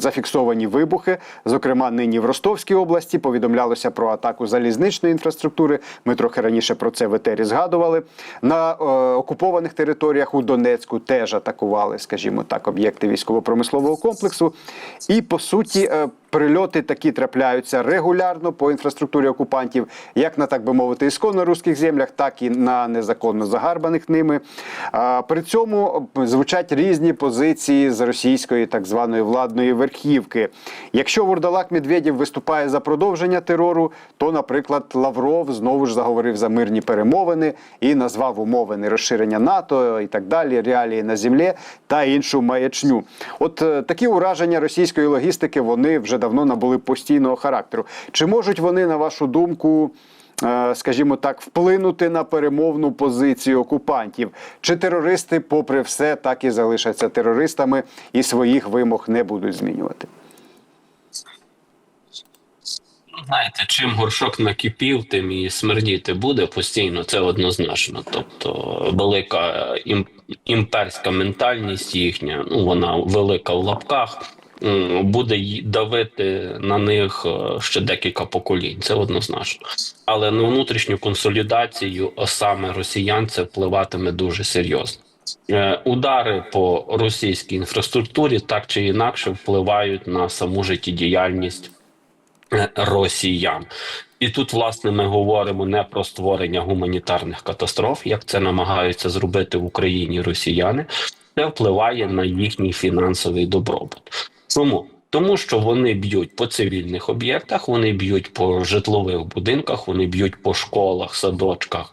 Зафіксовані вибухи, зокрема, нині в Ростовській області повідомлялося про атаку залізничної інфраструктури. Ми трохи раніше про це в етері згадували. На е, окупованих територіях у Донецьку теж атакували, скажімо так, об'єкти військово-промислового комплексу. І по суті, е, прильоти такі трапляються регулярно по інфраструктурі окупантів, як на так би мовити, ісконно руських землях, так і на незаконно загарбаних ними. При цьому звучать різні позиції з російської так званої владної верхівки. Якщо Вурдалак Медведєв виступає за продовження терору, то, наприклад, Лавров знову ж заговорив за мирні перемовини і назвав умови нерозширення НАТО і так далі, реалії на землі та іншу маячню. От е, такі ураження російської логістики вони вже давно набули постійного характеру. Чи можуть вони, на вашу думку, е, скажімо так, вплинути на перемовну позицію окупантів? Чи терористи, попри все, так і залишаться терористами і своїх вимог не будуть змінювати? Знаєте, чим горшок накипів, тим і смердіти буде постійно, це однозначно. Тобто велика ім, імперська ментальність їхня, ну вона велика в лапках, буде давити на них е, ще декілька поколінь. Це однозначно. Але на внутрішню консолідацію саме росіян це впливатиме дуже серйозно. Е, Удари по російській інфраструктурі так чи інакше впливають на саму життєдіяльність е, росіян. І тут, власне, ми говоримо не про створення гуманітарних катастроф, як це намагаються зробити в Україні росіяни. Це впливає на їхній фінансовий добробут. Чому? Тому що вони б'ють по цивільних об'єктах, вони б'ють по житлових будинках, вони б'ють по школах, садочках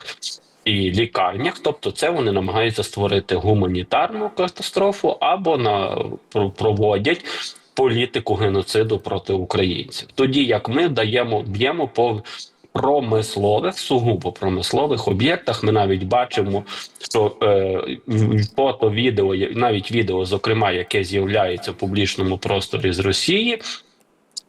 і лікарнях. Тобто, це вони намагаються створити гуманітарну катастрофу або на проводять політику геноциду проти українців. Тоді як ми даємо б'ємо по промислових, сугубо промислових об'єктах, ми навіть бачимо, що е, фото, відео, навіть відео, зокрема, яке з'являється в публічному просторі з Росії,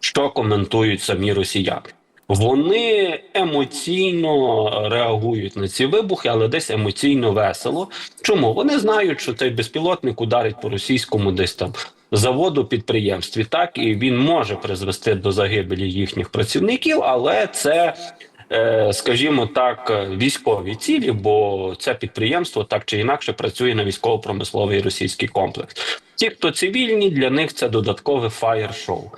що коментують самі росіяни. Вони емоційно реагують на ці вибухи, але десь емоційно весело. Чому вони знають, що цей безпілотник ударить по російському десь там заводу підприємстві, так і він може призвести до загибелі їхніх працівників, але це. е, Скажімо так, військові цілі, бо це підприємство так чи інакше працює на військово-промисловий російський комплекс. Ті, хто цивільні, для них це додаткове фаєр-шоу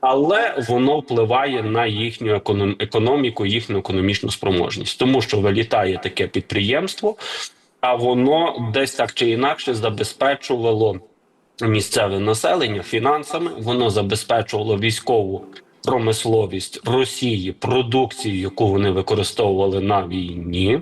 але воно впливає на їхню економ- економіку, їхню економічну спроможність, тому що вилітає таке підприємство, а воно десь так чи інакше забезпечувало місцеве населення фінансами, воно забезпечувало військову промисловість Росії, продукцію, яку вони використовували на війні.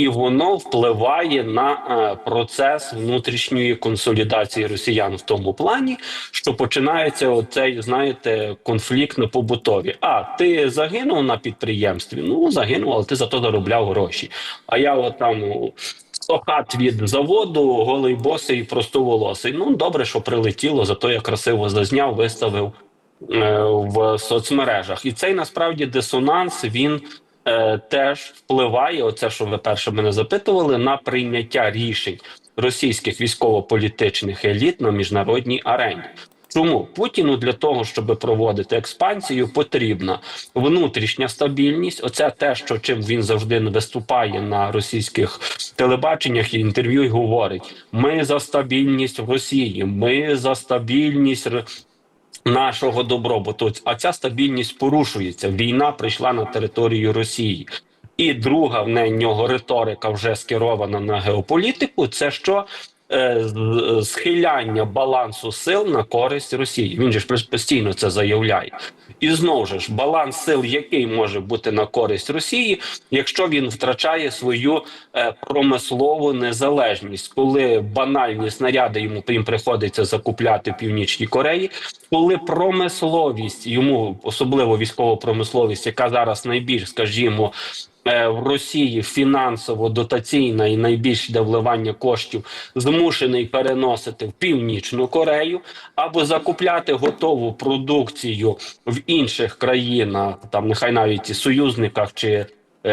І воно впливає на е, процес внутрішньої консолідації росіян в тому плані, що починається оцей, знаєте, конфлікт на побутові. А ти загинув на підприємстві? Ну загинув, але ти зато заробляв гроші. А я от там 100 хат від заводу, голий босий, простоволосий. Ну добре, що прилетіло, зато я красиво зазняв, виставив е, в соцмережах. І цей насправді дисонанс він. Е, Теж впливає, оце що ви перше мене запитували, на прийняття рішень російських військово-політичних еліт на міжнародній арені. Чому Путіну для того, щоб проводити експансію, потрібна внутрішня стабільність. Оце те, що чим він завжди виступає на російських телебаченнях і інтерв'ю, і говорить: ми за стабільність в Росії, ми за стабільність нашого добробуту. А ця стабільність порушується. Війна прийшла на територію Росії. І друга в нього риторика вже скерована на геополітику. Це що схиляння балансу сил на користь Росії. Він же ж постійно це заявляє. І знову ж баланс сил, який може бути на користь Росії, якщо він втрачає свою е, промислову незалежність, коли банальні снаряди йому їм приходиться закупляти в північній Кореї, коли промисловість йому, особливо військова промисловість, яка зараз найбільш, скажімо, е, в Росії фінансово дотаційна і найбільше де вливання коштів змушений переносити в північну Корею або закупляти готову продукцію в інших країнах, там нехай навіть і союзниках чи е,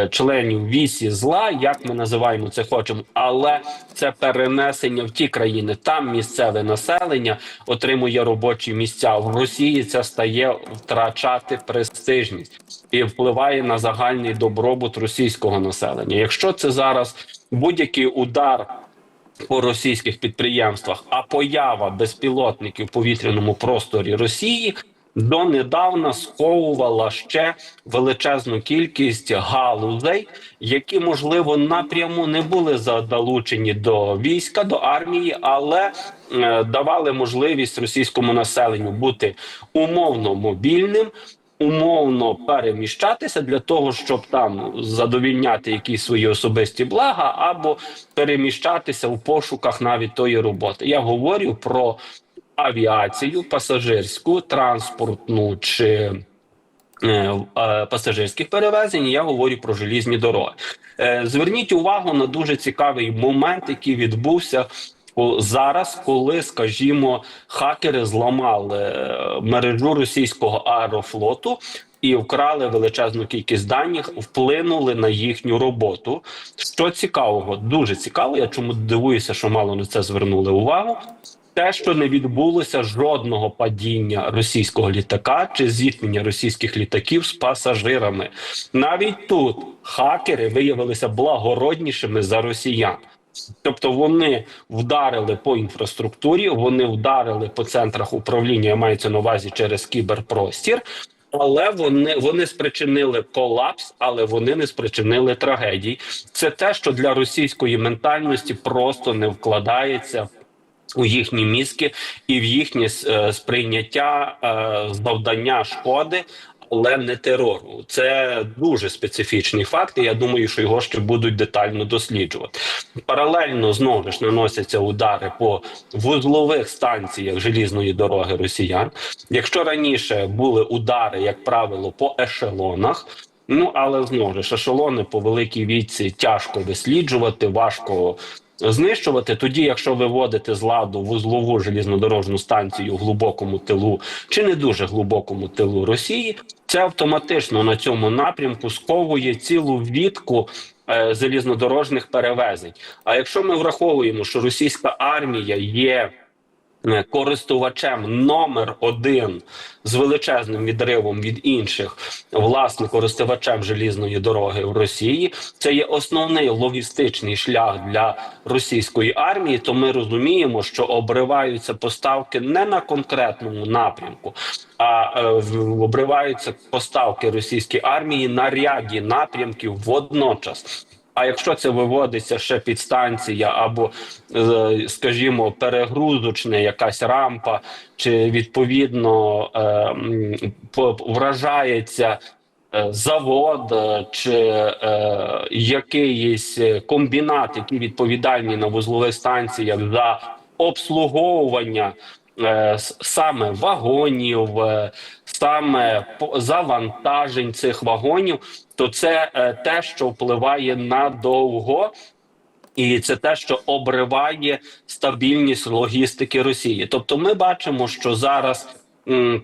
членів вісі зла, як ми називаємо це хочемо, але це перенесення в ті країни. Там місцеве населення отримує робочі місця. В Росії це стає втрачати престижність і впливає на загальний добробут російського населення. Якщо це зараз будь-який удар по російських підприємствах, а поява безпілотників в повітряному просторі Росії донедавна сковувала ще величезну кількість галузей, які можливо напряму не були залучені до війська, до армії, але е, давали можливість російському населенню бути умовно мобільним. Умовно переміщатися для того, щоб там задовільняти якісь свої особисті блага, або переміщатися у пошуках навіть тої роботи. Я говорю про авіацію, пасажирську, транспортну чи е, е, пасажирських перевезень. Я говорю про желізні дороги. Е, Зверніть увагу на дуже цікавий момент, який відбувся. Зараз, коли, скажімо, хакери зламали мережу російського аерофлоту і вкрали величезну кількість даних, вплинули на їхню роботу. Що цікавого, дуже цікаво. Я чому дивуюся, що мало на це звернули увагу. Те, що не відбулося жодного падіння російського літака чи зіткнення російських літаків з пасажирами, навіть тут хакери виявилися благороднішими за росіян. Тобто вони вдарили по інфраструктурі, вони вдарили по центрах управління, я маю це на увазі через кіберпростір. Але вони вони спричинили колапс, але вони не спричинили трагедій. Це те, що для російської ментальності просто не вкладається у їхні мізки і в їхнє е, сприйняття е, завдання шкоди. Але не терору, це дуже специфічний факт. і Я думаю, що його ще будуть детально досліджувати. Паралельно знову ж наносяться удари по вузлових станціях желізної дороги росіян. Якщо раніше були удари, як правило, по ешелонах. Ну але знову ж ешелони по великій віці тяжко висліджувати, важко знищувати. Тоді, якщо виводити з ладу вузлову желізнодорожну станцію в глибокому тилу чи не дуже глибокому тилу Росії, це автоматично на цьому напрямку сковує цілу відку. е, Залізнодорожних перевезень. А якщо ми враховуємо, що російська армія є користувачем номер один з величезним відривом від інших, власне, користувачем желізної дороги в Росії, це є основний логістичний шлях для російської армії. То ми розуміємо, що обриваються поставки не на конкретному напрямку, а е, обриваються поставки російської армії на ряді напрямків водночас. А якщо це виводиться ще підстанція або, е, скажімо, перегрузочна якась рампа, чи відповідно е, вражається е, завод чи якийсь комбінат, які відповідальні на вузлових станціях за обслуговування саме вагонів, е, саме завантажень цих вагонів, то це е, те, що впливає надовго. І це те, що обриває стабільність логістики Росії. Тобто, ми бачимо, що зараз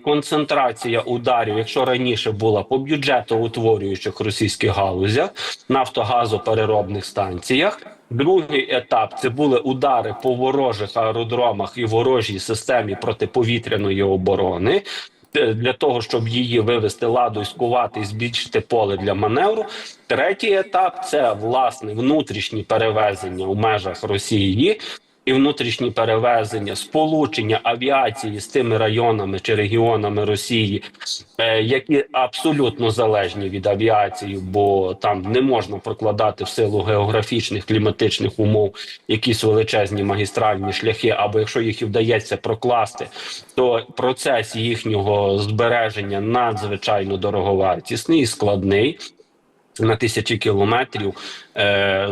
концентрація ударів, якщо раніше була по бюджетоутворюючих російських галузях, нафтогазопереробних станціях. Другий етап це були удари по ворожих аеродромах і ворожій системі протиповітряної оборони. Для того щоб її вивести ладу і скувати і збільшити поле для маневру. Третій етап це власне внутрішні перевезення у межах Росії і внутрішні перевезення, сполучення авіації з тими районами чи регіонами Росії, е, які абсолютно залежні від авіації, бо там не можна прокладати в силу географічних кліматичних умов якісь величезні магістральні шляхи, або якщо їх і вдається прокласти, то процес їхнього збереження надзвичайно дороговартісний і складний. На тисячі кілометрів е,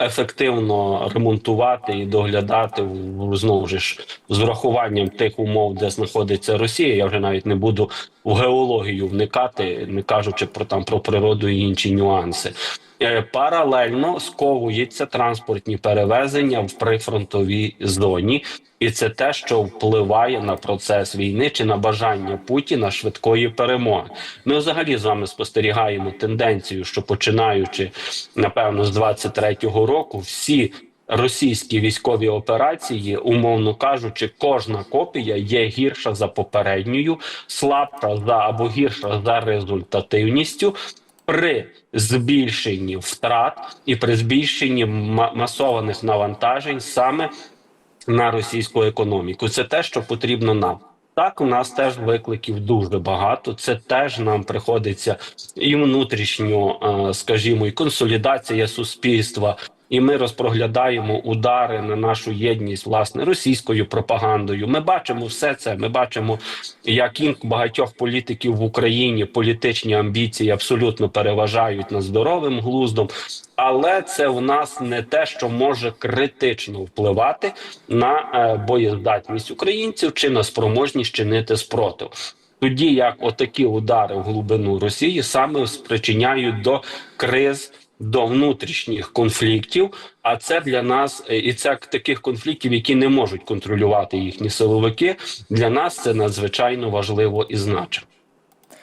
ефективно ремонтувати і доглядати знову ж з врахуванням тих умов, де знаходиться Росія. Я вже навіть не буду в геологію вникати, не кажучи про там про природу і інші нюанси. Е, паралельно сковуються транспортні перевезення в прифронтовій зоні, і це те, що впливає на процес війни чи на бажання Путіна швидкої перемоги. Ми взагалі з вами спостерігаємо тенденцію, що починаючи напевно з 23-го року, всі російські військові операції, умовно кажучи, кожна копія є гірша за попередньою, слабша за або гірша за результативністю. При збільшенні втрат і при збільшенні ма- масованих навантажень саме на російську економіку. Це те, що потрібно нам. Так, у нас теж викликів дуже багато. Це теж нам приходиться і внутрішньо, е, скажімо, і консолідація суспільства. І ми розпроглядаємо удари на нашу єдність власне російською пропагандою. Ми бачимо все це. Ми бачимо, як ін багатьох політиків в Україні політичні амбіції абсолютно переважають над здоровим глуздом, але це в нас не те, що може критично впливати на е, боєздатність українців чи на спроможність чинити спротив. Тоді як отакі удари в глибину Росії саме спричиняють до криз. До внутрішніх конфліктів, а це для нас е, і це таких конфліктів, які не можуть контролювати їхні силовики. Для нас це надзвичайно важливо і значимо.